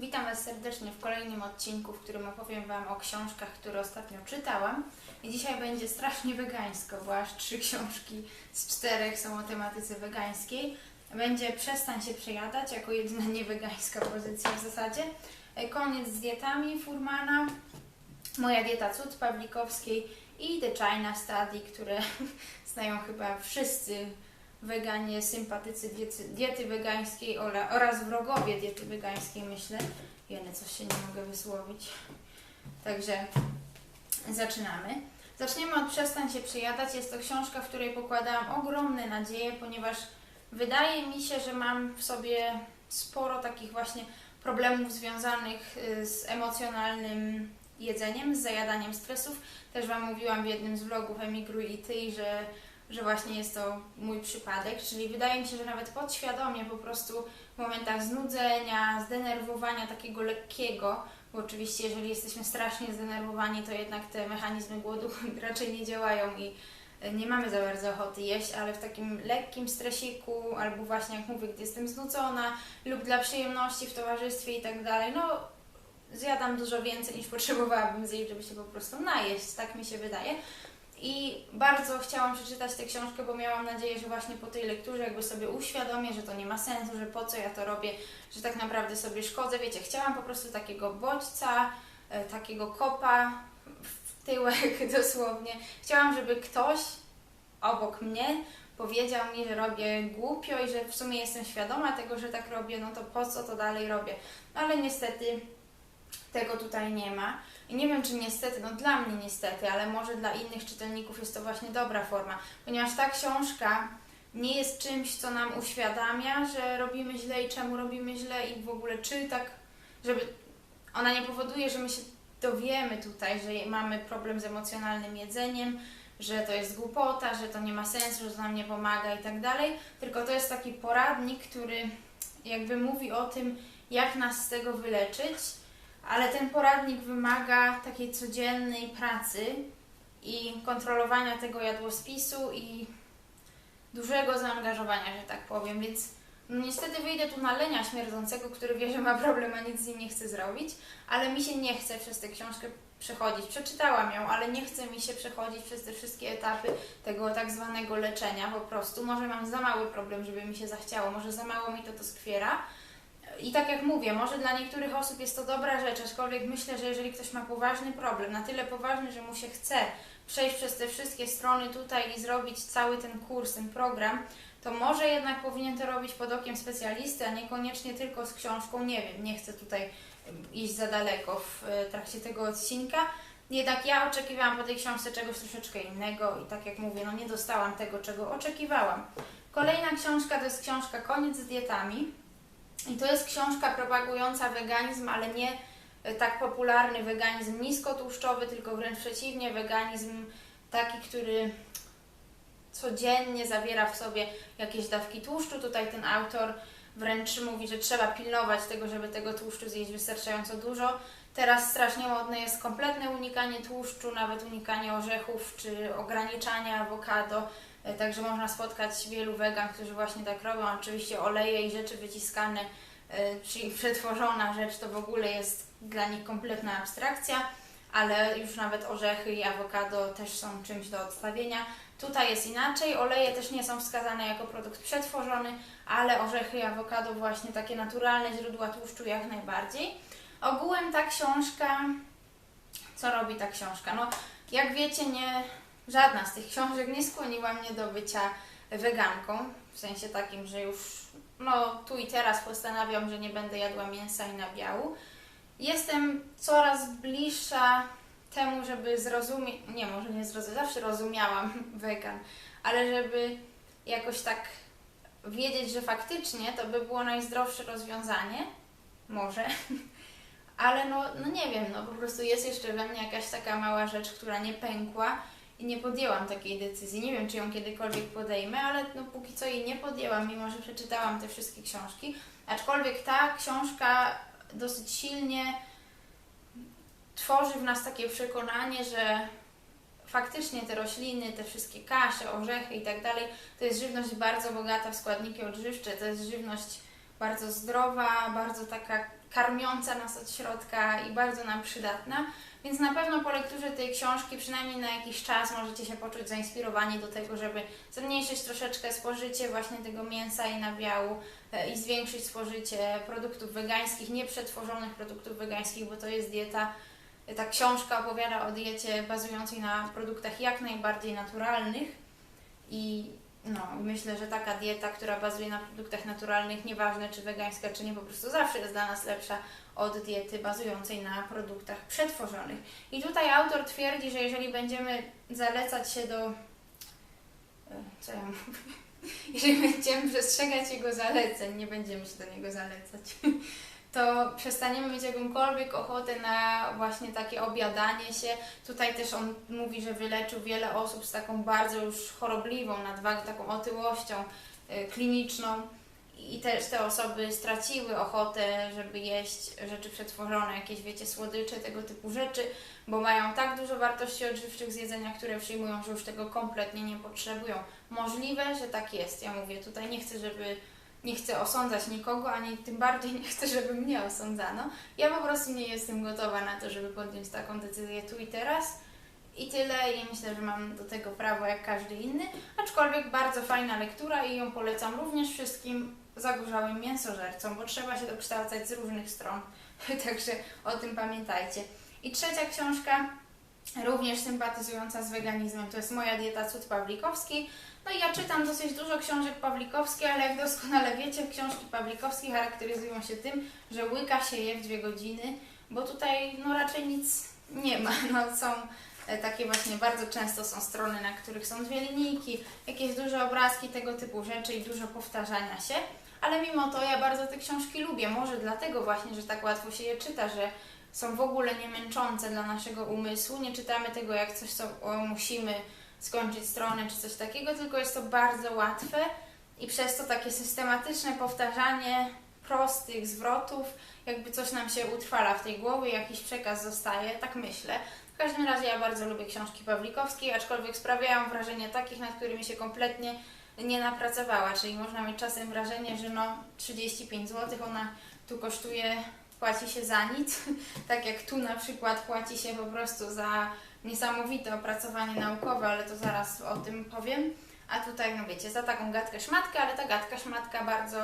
Witam Was serdecznie w kolejnym odcinku, w którym opowiem Wam o książkach, które ostatnio czytałam. I dzisiaj będzie strasznie wegańsko, bo aż trzy książki z czterech są o tematyce wegańskiej. Będzie Przestań się przejadać, jako jedyna niewegańska pozycja w zasadzie. E, Koniec z dietami Furmana, Moja dieta cud Pawlikowskiej i The China Study, które znają chyba wszyscy weganie, sympatycy diety, diety wegańskiej oraz wrogowie diety wegańskiej, myślę. Jene, coś się nie mogę wysłowić. Także zaczynamy. Zaczniemy od Przestań się przejadać. Jest to książka, w której pokładałam ogromne nadzieje, ponieważ wydaje mi się, że mam w sobie sporo takich właśnie problemów związanych y, z emocjonalnym jedzeniem, z zajadaniem stresów. Też Wam mówiłam w jednym z vlogów Emigruj i Ty, że że właśnie jest to mój przypadek, czyli wydaje mi się, że nawet podświadomie po prostu w momentach znudzenia, zdenerwowania takiego lekkiego, bo oczywiście jeżeli jesteśmy strasznie zdenerwowani, to jednak te mechanizmy głodu raczej nie działają i e, nie mamy za bardzo ochoty jeść, ale w takim lekkim stresiku, albo właśnie jak mówię, gdy jestem znudzona lub dla przyjemności w towarzystwie i tak dalej, no zjadam dużo więcej niż potrzebowałabym zjeść, żeby się po prostu najeść, tak mi się wydaje. I bardzo chciałam przeczytać tę książkę, bo miałam nadzieję, że właśnie po tej lekturze jakby sobie uświadomię, że to nie ma sensu, że po co ja to robię, że tak naprawdę sobie szkodzę. Wiecie, chciałam po prostu takiego bodźca, e, takiego kopa w tyłek dosłownie. Chciałam, żeby ktoś obok mnie powiedział mi, że robię głupio i że w sumie jestem świadoma tego, że tak robię, no to po co to dalej robię. No ale niestety tego tutaj nie ma. I nie wiem, czy niestety, no dla mnie niestety, ale może dla innych czytelników jest to właśnie dobra forma, ponieważ ta książka nie jest czymś, co nam uświadamia, że robimy źle i czemu robimy źle i w ogóle czy tak, żeby ona nie powoduje, że my się dowiemy tutaj, że mamy problem z emocjonalnym jedzeniem, że to jest głupota, że to nie ma sensu, że to nam nie pomaga i tak dalej, tylko to jest taki poradnik, który jakby mówi o tym, jak nas z tego wyleczyć, ale ten poradnik wymaga takiej codziennej pracy i kontrolowania tego jadłospisu i dużego zaangażowania, że tak powiem, więc no niestety wyjdę tu na lenia śmierdzącego, który wie, że ma problem, a nic z nim nie chce zrobić, ale mi się nie chce przez tę książkę przechodzić. Przeczytałam ją, ale nie chce mi się przechodzić przez te wszystkie etapy tego tak zwanego leczenia po prostu. Może mam za mały problem, żeby mi się zachciało, może za mało mi to to skwiera, i tak jak mówię, może dla niektórych osób jest to dobra rzecz, aczkolwiek myślę, że jeżeli ktoś ma poważny problem, na tyle poważny, że mu się chce przejść przez te wszystkie strony tutaj i zrobić cały ten kurs, ten program, to może jednak powinien to robić pod okiem specjalisty, a niekoniecznie tylko z książką. Nie wiem, nie chcę tutaj iść za daleko w e, trakcie tego odcinka. Jednak ja oczekiwałam po tej książce czegoś troszeczkę innego i tak jak mówię, no nie dostałam tego, czego oczekiwałam. Kolejna książka to jest książka Koniec z dietami. I to jest książka propagująca weganizm, ale nie e, tak popularny weganizm niskotłuszczowy, tylko wręcz przeciwnie, weganizm taki, który codziennie zawiera w sobie jakieś dawki tłuszczu. Tutaj ten autor wręcz mówi, że trzeba pilnować tego, żeby tego tłuszczu zjeść wystarczająco dużo. Teraz strasznie modne jest kompletne unikanie tłuszczu, nawet unikanie orzechów czy ograniczanie awokado. E, Także można spotkać wielu wegan, którzy właśnie tak robią. Oczywiście oleje i rzeczy wyciskane, e, czyli przetworzona rzecz to w ogóle jest dla nich kompletna abstrakcja, ale już nawet orzechy i awokado też są czymś do odstawienia. Tutaj jest inaczej. Oleje też nie są wskazane jako produkt przetworzony, ale orzechy i awokado właśnie takie naturalne źródła tłuszczu jak najbardziej. Ogółem ta książka, co robi ta książka? No, jak wiecie, nie, żadna z tych książek nie skłoniła mnie do bycia weganką, w sensie takim, że już no, tu i teraz postanawiam, że nie będę jadła mięsa i nabiału. Jestem coraz bliższa temu, żeby zrozumieć, nie może nie zrozumieć, zawsze rozumiałam wegan, ale żeby jakoś tak wiedzieć, że faktycznie to by było najzdrowsze rozwiązanie, może, ale no, no nie wiem, no po prostu jest jeszcze we mnie jakaś taka mała rzecz, która nie pękła i nie podjęłam takiej decyzji. Nie wiem, czy ją kiedykolwiek podejmę, ale no póki co jej nie podjęłam, mimo że przeczytałam te wszystkie książki. Aczkolwiek ta książka dosyć silnie tworzy w nas takie przekonanie, że faktycznie te rośliny, te wszystkie kasze, orzechy i tak dalej, to jest żywność bardzo bogata w składniki odżywcze, to jest żywność bardzo zdrowa, bardzo taka karmiąca nas od środka i bardzo nam przydatna. Więc na pewno po lekturze tej książki, przynajmniej na jakiś czas, możecie się poczuć zainspirowani do tego, żeby zmniejszyć troszeczkę spożycie właśnie tego mięsa i nabiału e, i zwiększyć spożycie produktów wegańskich, nieprzetworzonych produktów wegańskich, bo to jest dieta. Ta książka opowiada o diecie bazującej na produktach jak najbardziej naturalnych i no, myślę, że taka dieta, która bazuje na produktach naturalnych, nieważne czy wegańska, czy nie, po prostu zawsze jest dla nas lepsza od diety bazującej na produktach przetworzonych. I tutaj autor twierdzi, że jeżeli będziemy zalecać się do. e, Co ja mówię? Jeżeli będziemy przestrzegać jego zaleceń, nie będziemy się do niego zalecać, to przestaniemy mieć jakąkolwiek ochotę na właśnie takie obiadanie się. Tutaj też on mówi, że wyleczył wiele osób z taką bardzo już chorobliwą nadwagą, taką otyłością y, kliniczną i też te osoby straciły ochotę, żeby jeść rzeczy przetworzone, jakieś wiecie, słodycze, tego typu rzeczy, bo mają tak dużo wartości odżywczych z jedzenia, które przyjmują, że już tego kompletnie nie potrzebują. Możliwe, że tak jest. Ja mówię, tutaj nie chcę, żeby nie chcę osądzać nikogo, ani tym bardziej nie chcę, żeby mnie osądzano. Ja po prostu nie jestem gotowa na to, żeby podjąć taką decyzję tu i teraz. I tyle, i myślę, że mam do tego prawo jak każdy inny. Aczkolwiek bardzo fajna lektura i ją polecam również wszystkim zagorzałym mięsożercom, bo trzeba się dokształcać z różnych stron. Także o tym pamiętajcie. I trzecia książka, również sympatyzująca z weganizmem, to jest Moja dieta cud Pawlikowski. No i ja czytam dosyć dużo książek Pawlikowskich, ale jak doskonale wiecie, książki Pawlikowskie charakteryzują się tym, że łyka się je w dwie godziny, bo tutaj no raczej nic nie ma. No są e, takie właśnie, bardzo często są strony, na których są dwie linijki, jakieś duże obrazki, tego typu rzeczy i dużo powtarzania się. Ale mimo to ja bardzo te książki lubię. Może dlatego właśnie, że tak łatwo się je czyta, że są w ogóle nie męczące dla naszego umysłu. Nie czytamy tego jak coś, co o, musimy skończyć stronę czy coś takiego, tylko jest to bardzo łatwe i przez to takie systematyczne powtarzanie prostych zwrotów, jakby coś nam się utrwala w tej głowie, jakiś przekaz zostaje, tak myślę. W każdym razie ja bardzo lubię książki Pawlikowskiej, aczkolwiek sprawiają wrażenie takich, nad którymi się kompletnie nie napracowała, czyli można mieć czasem wrażenie, że no 35 zł ona tu kosztuje, płaci się za nic, tak jak tu na przykład płaci się po prostu za niesamowite opracowanie naukowe, ale to zaraz o tym powiem. A tutaj, no wiecie, za taką gadkę szmatkę, ale ta gadka szmatka bardzo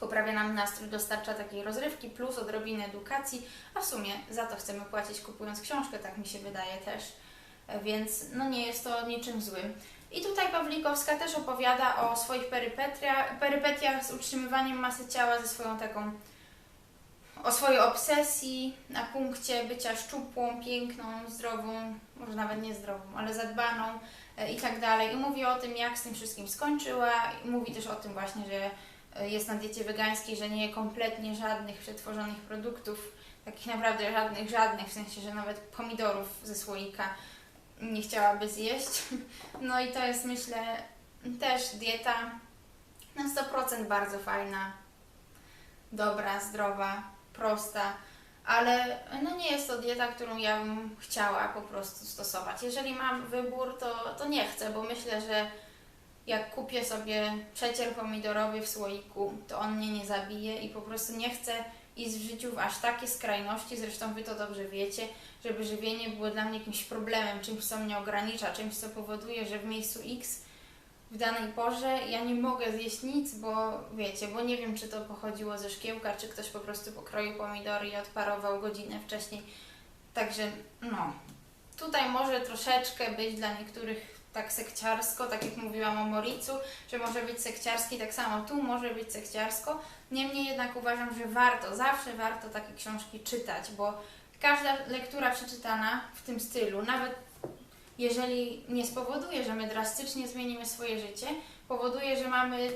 poprawia nam nastrój, dostarcza takiej rozrywki plus odrobiny edukacji, a w sumie za to chcemy płacić kupując książkę, tak mi się wydaje też, więc no nie jest to niczym złym. I tutaj Pawlikowska też opowiada o swoich perypetiach z utrzymywaniem masy ciała ze swoją taką o swojej obsesji na punkcie bycia szczupłą, piękną, zdrową, może nawet nie zdrową, ale zadbaną e, i tak dalej. I mówi o tym, jak z tym wszystkim skończyła. I mówi też o tym właśnie, że e, jest na diecie wegańskiej, że nie je kompletnie żadnych przetworzonych produktów, takich naprawdę żadnych, żadnych, w sensie, że nawet pomidorów ze słoika nie chciałaby zjeść. No i to jest myślę też dieta na 100% bardzo fajna, dobra, zdrowa, prosta, ale no nie jest to dieta, którą ja bym chciała po prostu stosować. Jeżeli mam wybór, to, to nie chcę, bo myślę, że jak kupię sobie przecier pomidorowy w słoiku, to on mnie nie zabije i po prostu nie chcę iść w życiu w aż takie skrajności, zresztą Wy to dobrze wiecie, żeby żywienie było dla mnie jakimś problemem, czymś, co mnie ogranicza, czymś, co powoduje, że w miejscu X w danej porze ja nie mogę zjeść nic, bo wiecie, bo nie wiem, czy to pochodziło ze szkiełka, czy ktoś po prostu pokroił pomidory i odparował godzinę wcześniej. Także no, tutaj może troszeczkę być dla niektórych tak sekciarsko, tak jak mówiłam o Moricu, że może być sekciarski, tak samo tu może być sekciarsko. Niemniej jednak uważam, że warto, zawsze warto takie książki czytać, bo każda lektura przeczytana w tym stylu, nawet jeżeli nie spowoduje, że my drastycznie zmienimy swoje życie, powoduje, że mamy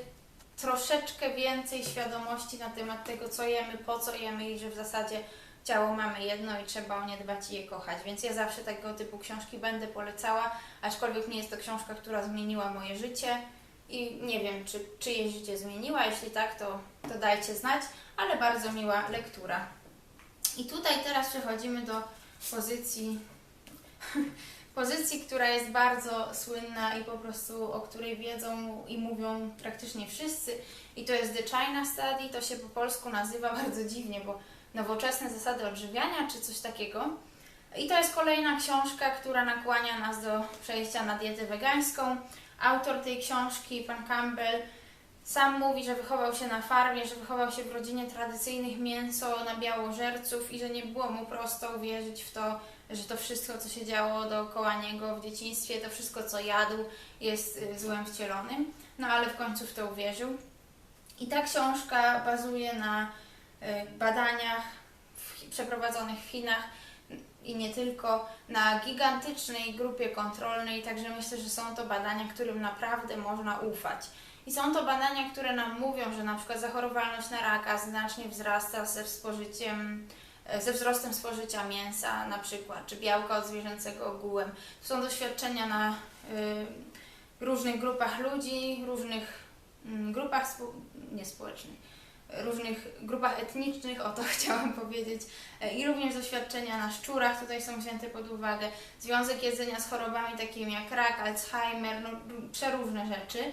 troszeczkę więcej świadomości na temat tego, co jemy, po co jemy i że w zasadzie ciało mamy jedno i trzeba o nie dbać i je kochać. Więc ja zawsze tego typu książki będę polecała, aczkolwiek nie jest to książka, która zmieniła moje życie i nie wiem, czy czyjeś życie zmieniła. Jeśli tak, to, to dajcie znać, ale bardzo miła lektura. I tutaj teraz przechodzimy do pozycji pozycji, która jest bardzo słynna i po prostu o której wiedzą i mówią praktycznie wszyscy. I to jest The China Study, to się po polsku nazywa bardzo dziwnie, bo nowoczesne zasady odżywiania czy coś takiego. I to jest kolejna książka, która nakłania nas do przejścia na dietę wegańską. Autor tej książki, pan Campbell, sam mówi, że wychował się na farmie, że wychował się w rodzinie tradycyjnych mięso na białożerców i że nie było mu prosto uwierzyć w to, że to wszystko, co się działo dookoła niego w dzieciństwie, to wszystko, co jadł, jest y, złem wcielonym. No ale w końcu w to uwierzył. I ta książka bazuje na y, badaniach przeprowadzonych w Chinach i nie tylko, na gigantycznej grupie kontrolnej, także myślę, że są to badania, którym naprawdę można ufać. I są to badania, które nam mówią, że na przykład zachorowalność na raka znacznie wzrasta ze spożyciem, ze wzrostem spożycia mięsa na przykład, czy białka od zwierzęcego ogółem. To są doświadczenia na y, różnych grupach ludzi, różnych mm, grupach spo, nie społecznych, różnych grupach etnicznych, o to chciałam powiedzieć, E, i również doświadczenia na szczurach tutaj są wzięte pod uwagę, związek jedzenia z chorobami takimi jak rak, Alzheimer, no, przeróżne rzeczy.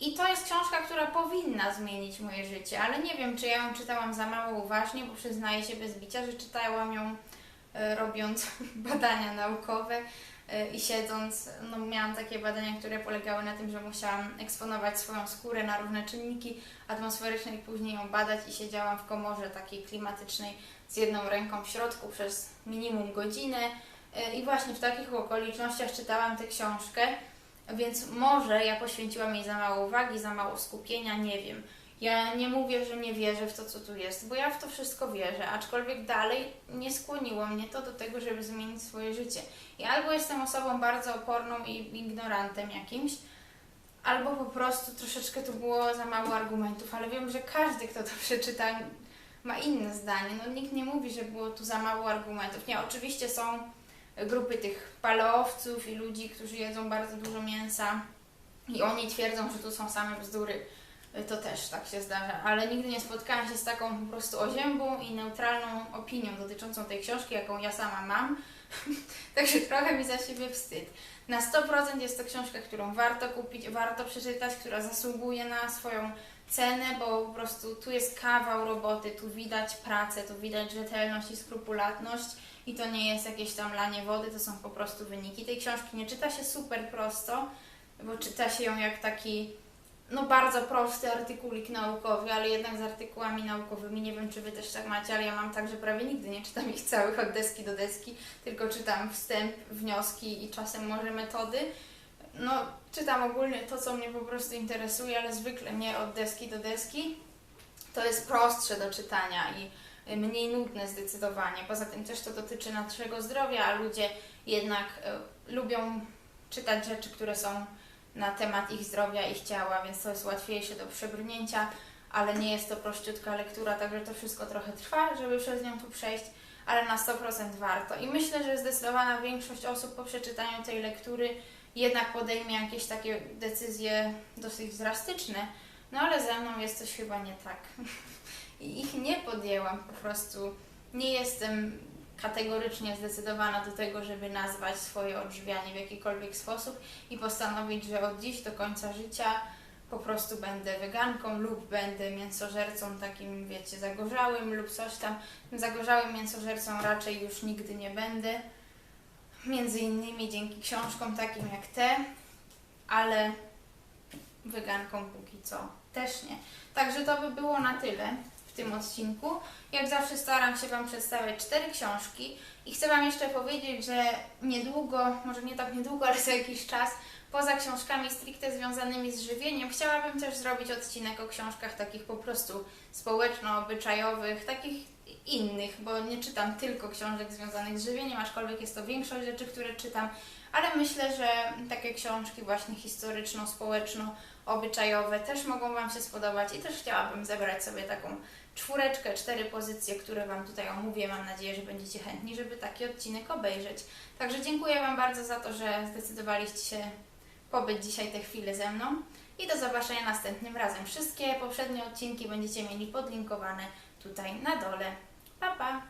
I to jest książka, która powinna zmienić moje życie, ale nie wiem, czy ja ją czytałam za mało uważnie, bo przyznaję się bez bicia, że czytałam ją e, robiąc badania naukowe e, i siedząc, no miałam takie badania, które polegały na tym, że musiałam eksponować swoją skórę na różne czynniki atmosferyczne i później ją badać i siedziałam w komorze takiej klimatycznej z jedną ręką w środku przez minimum godzinę E, i właśnie w takich okolicznościach czytałam tę książkę, więc może ja poświęciłam jej za mało uwagi, za mało skupienia, nie wiem. Ja nie mówię, że nie wierzę w to, co tu jest, bo ja w to wszystko wierzę, aczkolwiek dalej nie skłoniło mnie to do tego, żeby zmienić swoje życie. I albo jestem osobą bardzo oporną i ignorantem jakimś, albo po prostu troszeczkę tu było za mało argumentów, ale wiem, że każdy, kto to przeczyta, ma inne zdanie. No nikt nie mówi, że było tu za mało argumentów. Nie, oczywiście są grupy tych paleowców i ludzi, którzy jedzą bardzo dużo mięsa i oni twierdzą, że tu są same bzdury. To też tak się zdarza, ale nigdy nie spotkałam się z taką po prostu oziębą i neutralną opinią dotyczącą tej książki, jaką ja sama mam. Także trochę mi za siebie wstyd. Na 100% jest to książka, którą warto kupić, warto przeczytać, która zasługuje na swoją cenę, bo po prostu tu jest kawał roboty, tu widać pracę, tu widać rzetelność i skrupulatność i to nie jest jakieś tam lanie wody, to są po prostu wyniki. Tej książki nie czyta się super prosto, bo czyta się ją jak taki no bardzo prosty artykulik naukowy, ale jednak z artykułami naukowymi. Nie wiem, czy Wy też tak macie, ale ja mam tak, że prawie nigdy nie czytam ich całych od deski do deski, tylko czytam wstęp, wnioski i czasem może metody. No, czytam ogólnie to, co mnie po prostu interesuje, ale zwykle nie od deski do deski. To jest prostsze do czytania i mniej nudne zdecydowanie. Poza tym też to dotyczy naszego zdrowia, a ludzie jednak y, lubią czytać rzeczy, które są na temat ich zdrowia, ich ciała, więc to jest łatwiejsze do przebrnięcia, ale nie jest to prościutka lektura, także to wszystko trochę trwa, żeby przez nią tu przejść, ale na 100% warto. I myślę, że zdecydowana większość osób po przeczytaniu tej lektury jednak podejmie jakieś takie decyzje dosyć drastyczne, no ale ze mną jest coś chyba nie tak. I ich nie podjęłam po prostu. Nie jestem kategorycznie zdecydowana do tego, żeby nazwać swoje odżywianie w jakikolwiek sposób i postanowić, że od dziś do końca życia po prostu będę weganką lub będę mięsożercą takim, wiecie, zagorzałym lub coś tam. Zagorzałym mięsożercą raczej już nigdy nie będę. Między innymi dzięki książkom takim jak te, ale weganką póki co też nie. Także to by było na tyle w tym odcinku. Jak zawsze staram się Wam przedstawiać cztery książki i chcę Wam jeszcze powiedzieć, że niedługo, może nie tak niedługo, ale za jakiś czas, poza książkami stricte związanymi z żywieniem, chciałabym też zrobić odcinek o książkach takich po prostu społeczno-obyczajowych, takich innych, bo nie czytam tylko książek związanych z żywieniem, aczkolwiek jest to większość rzeczy, które czytam, ale myślę, że takie książki właśnie historyczno-społeczno-obyczajowe też mogą Wam się spodobać i też chciałabym zebrać sobie taką czwóreczkę, cztery pozycje, które Wam tutaj omówię. Mam nadzieję, że będziecie chętni, żeby taki odcinek obejrzeć. Także dziękuję Wam bardzo za to, że zdecydowaliście się pobyć dzisiaj te chwile ze mną i do zobaczenia następnym razem. Wszystkie poprzednie odcinki będziecie mieli podlinkowane tutaj na dole. 爸爸